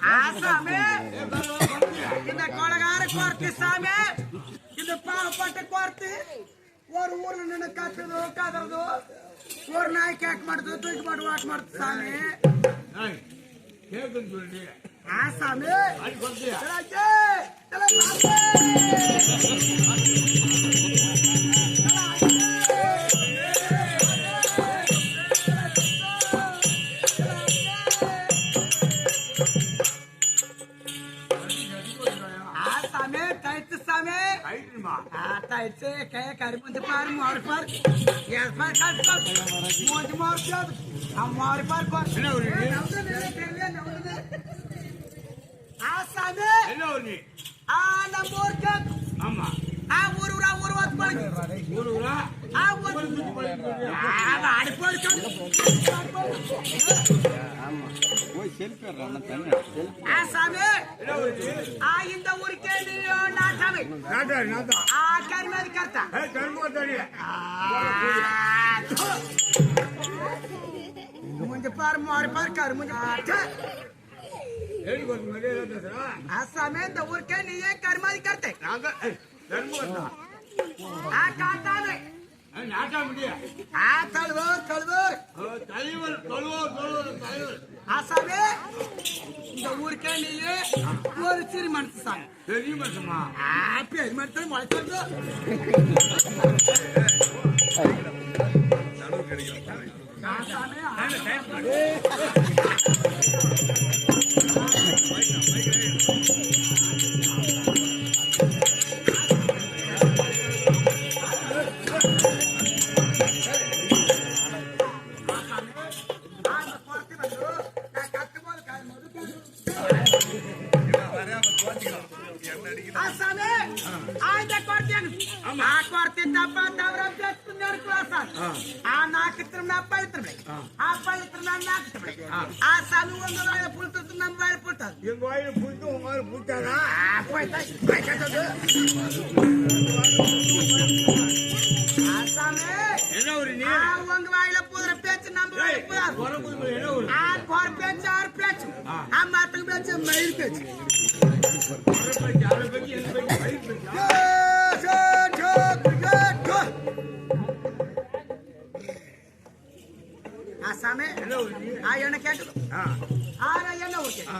சாமி இந்த கொலகார கோர்த்து சாமி! இந்த பாவப்பட்ட கோர்த்து ஒரு ಊರ್ನ ನಿನ್ನ ಕಪ್ಪಿದು ಕದರದು ஒரு நாய் கேக் மாடுது தூக்கி மாடு வாட் மாடுது சாமி. கேக்குன்னு சொல்லி ஆ கருப்பு வந்து பாரு மாறு பாரு ஏழு பார் காசு பாரு மூஞ்சி மாறு பாரு அவன் மாறு பாரு பாரு என்ன ஒரு ஆசாமி என்ன ஒரு நீ ஆ நம்ம ஊர் கேக்கு ஆமா ஆ ஊரு ஆ ஊரு இந்த ஊருக்கே நீ नादारी नादा आ कर मत करता है कर मत करिए मुझे पार मार पार कर मुझे ಹೇಳಿ ಗೊತ್ತು ಮರ್ಯಾದೆ ಸರ ಆ ಸಮಯದ ಊರ್ಕೆ ನೀಯೇ ಕರ್ಮಾದಿ ಕರ್ತೆ ನಾಗ ಧರ್ಮ ಆ ಕಾತಾನೆ கழுவோர் கழுவோர் தலைவர் கழுவோர் கழுவோர் தலைவர் ஆசாவே இந்த ஊருக்கே நீயே ஒரு சிறு மனசு தான் பெரிய மனசுமா? பெரிய மனசு முளைச்சிருந்தோ ಆ ನಾಲ್ಕು ಹತ್ರ ಅಪ್ಪ ಆ ಅಪ್ಪ ಹತ್ರ ಆ ಸಾಲು ಒಂದು ವಾಯ ಪುಳ್ತದ ನಮ್ಮ ವಾಯ ಪುಳ್ತದ எங்க வாயில புட்டு உங்க வாயில புட்டாதா என்ன ஒரு நீ? உங்க வாயில புதுற பேச்சு நம்ம வாயில புதாது. குறை புதுமலை என்ன ஒரு ஆறு குறை பேச்சு ಆ ಸಾಮೆ என்ன ஒரு நீ ಆ ಎಣ್ಣೆ ಕೆಟ್ಟು ஆ ಆ ನಾ ಎಣ್ಣೆ ಹುಡ್ಕೆ ஆ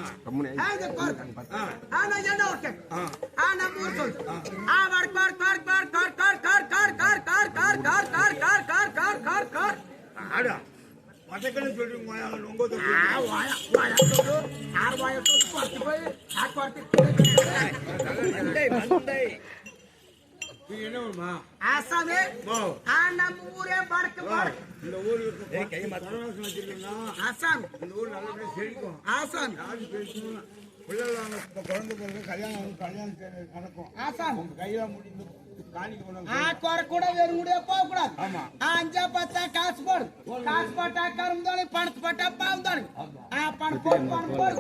ಆ ಇದು ಕೊರ್ಕ. ஆ ಆ ನಾ ಎಣ್ಣೆ ಹುಡ್ಕೆ ஆ ಆ ನಮ್ಮ ಊರ್ ಸೊಲ್ತು. ಆ bar car car car car car car car car car car car car car car car car car ஆடா மதக்கன்னு சொல்றீங்க ரொம்ப ಆ ವಾಯ ವಾಯ ಸೋದು ಆರ್ ವಾಯ ಸೋದು ಕೊರ್ತಿ போய் ಆ ಕೊರ್ತಿ ஆசாமி நம்ம ஊரே படக்கு படக்கு இந்த ஊருக்கு ஆசாமி இந்த ஊர் நல்லபடியா செழிக்கும் ஆசாமி பிள்ளைகள் குழந்தை பிறகு கல்யாணம் கல்யாணம் நடக்கும். ஆசாமி உங்க கையில முடிந்து கூட வெறும் கூட போக கூடாது அஞ்சா பத்தா காசு காசு போட்டா கரும்பு பணத்து போட்டா பாவம் தானே. பணம் போடு பணம் போடு.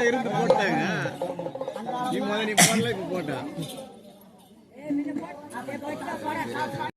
எல்லாம் போட்டாங்க. পয়সা পড়া